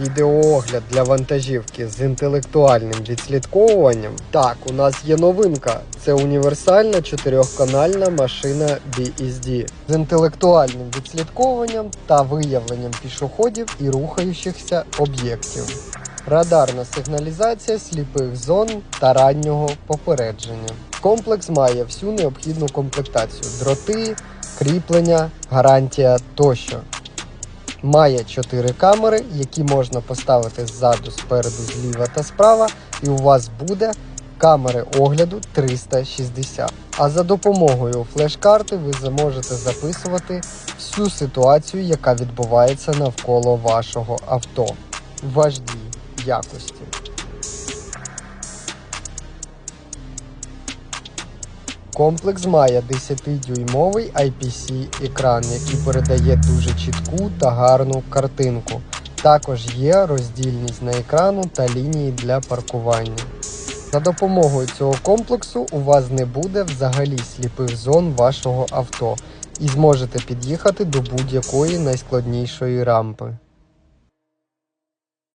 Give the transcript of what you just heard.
Відеоогляд для вантажівки з інтелектуальним відслідковуванням. Так, у нас є новинка. Це універсальна чотирьохканальна машина BSD з інтелектуальним відслідковуванням та виявленням пішоходів і рухаючихся об'єктів. Радарна сигналізація сліпих зон та раннього попередження. Комплекс має всю необхідну комплектацію: дроти, кріплення, гарантія тощо. Має 4 камери, які можна поставити ззаду, спереду, зліва та справа, і у вас буде камери огляду 360. А за допомогою флеш-карти ви зможете записувати всю ситуацію, яка відбувається навколо вашого авто в HD якості. Комплекс має 10-дюймовий IPC-екран, який передає дуже чітку та гарну картинку. Також є роздільність на екрану та лінії для паркування. За допомогою цього комплексу у вас не буде взагалі сліпих зон вашого авто і зможете під'їхати до будь-якої найскладнішої рампи.